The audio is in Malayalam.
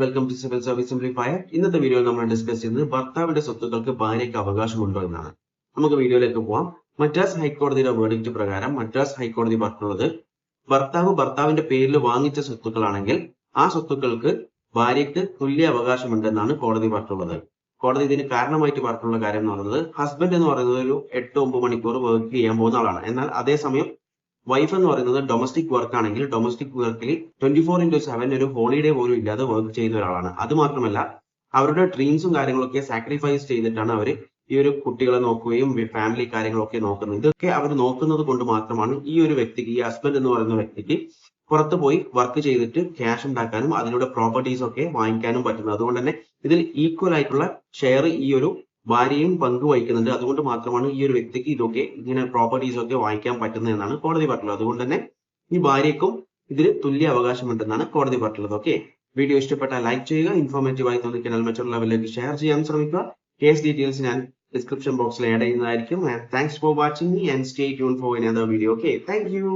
Welcome to civil service simplifier ഇന്നത്തെ വീഡിയോ നമ്മൾ ഡിസ്കസ് ചെയ്യുന്നത് ഭർത്താവിന്റെ സ്വത്തുക്കൾക്ക് ഭാര്യയ്ക്ക് അവകാശമുണ്ടോ എന്നാണ്. നമുക്ക് വീഡിയോയിലേക്ക് പോവാം. മദ്രാസ് ഹൈക്കോടതിയുടെ വേർഡിക്റ്റ് പ്രകാരം മദ്രാസ് ഹൈക്കോടതി പറഞ്ഞത് ഭർത്താവ് ഭർത്താവിന്റെ പേരിൽ വാങ്ങിച്ച സ്വത്തുക്കളാണെങ്കിൽ ആ സ്വത്തുക്കൾക്ക് ഭാര്യയ്ക്ക് തുല്യ അവകാശമുണ്ടെന്നാണ് കോടതി പറഞ്ഞുള്ളത്. കോടതി ഇതിന് കാരണമായിട്ട് പറഞ്ഞിട്ടുള്ള കാര്യം എന്ന് പറയുന്നത് ഹസ്ബൻഡ് എന്ന് പറയുന്നത് ഒരു എട്ട് ഒമ്പത് മണിക്കൂർ വർക്ക് ചെയ്യാൻ പോകുന്ന ആളാണ്. എന്നാൽ അതേസമയം വൈഫ് എന്ന് പറയുന്നത് ഡൊമസ്റ്റിക് വർക്ക് ആണെങ്കിൽ ഡൊമസ്റ്റിക് വർക്കിൽ ട്വന്റി ഫോർ ഇന്റു സെവൻ ഒരു ഹോളിഡേ പോലും ഇല്ലാതെ വർക്ക് ചെയ്യുന്ന ഒരാളാണ്. അത് മാത്രമല്ല അവരുടെ ഡ്രീംസും കാര്യങ്ങളൊക്കെ സാക്രിഫൈസ് ചെയ്തിട്ടാണ് അവർ ഈ ഒരു കുട്ടികളെ നോക്കുകയും ഫാമിലി കാര്യങ്ങളൊക്കെ നോക്കുന്നത്. ഇതൊക്കെ അവർ നോക്കുന്നത് കൊണ്ട് മാത്രമാണ് ഈ ഒരു വ്യക്തിക്ക് ഈ ഹസ്ബൻഡ് എന്ന് പറയുന്ന വ്യക്തിക്ക് പുറത്ത് പോയി വർക്ക് ചെയ്തിട്ട് ക്യാഷ് ഉണ്ടാക്കാനും അതിലൂടെ പ്രോപ്പർട്ടീസ് ഒക്കെ വാങ്ങിക്കാനും പറ്റുന്നത്. അതുകൊണ്ട് തന്നെ ഇതിൽ ഈക്വൽ ആയിട്ടുള്ള ഷെയർ ഈ ഒരു ഭാര്യയും പങ്ക് വഹിക്കുന്നുണ്ട്. അതുകൊണ്ട് മാത്രമാണ് ഈ ഒരു വ്യക്തിക്ക് ഇതൊക്കെ ഇങ്ങനെ പ്രോപ്പർട്ടീസ് ഒക്കെ വാങ്ങിക്കാൻ പറ്റുന്നത് എന്നാണ് കോടതി പറഞ്ഞിട്ടുള്ളത്. അതുകൊണ്ട് തന്നെ ഈ ഭാര്യക്കും ഇതിൽ തുല്യ അവകാശമുണ്ടെന്നാണ് കോടതി പറഞ്ഞിട്ടുള്ളത്. ഓക്കെ വീഡിയോ ഇഷ്ടപ്പെട്ടാൽ ലൈക്ക് ചെയ്യുക. ഇൻഫോർമേറ്റീവ് ആയി തോന്നിക്കനാൽ മറ്റുള്ളവരിലേക്ക് ഷെയർ ചെയ്യാൻ ശ്രമിക്കുക. കേസ് ഡീറ്റെയിൽസ് ഞാൻ ഡിസ്ക്രിപ്ഷൻ ബോക്സിൽ ആഡ് ചെയ്യുന്നതായിരിക്കും. Thanks for watching and stay tune for another video okay thank you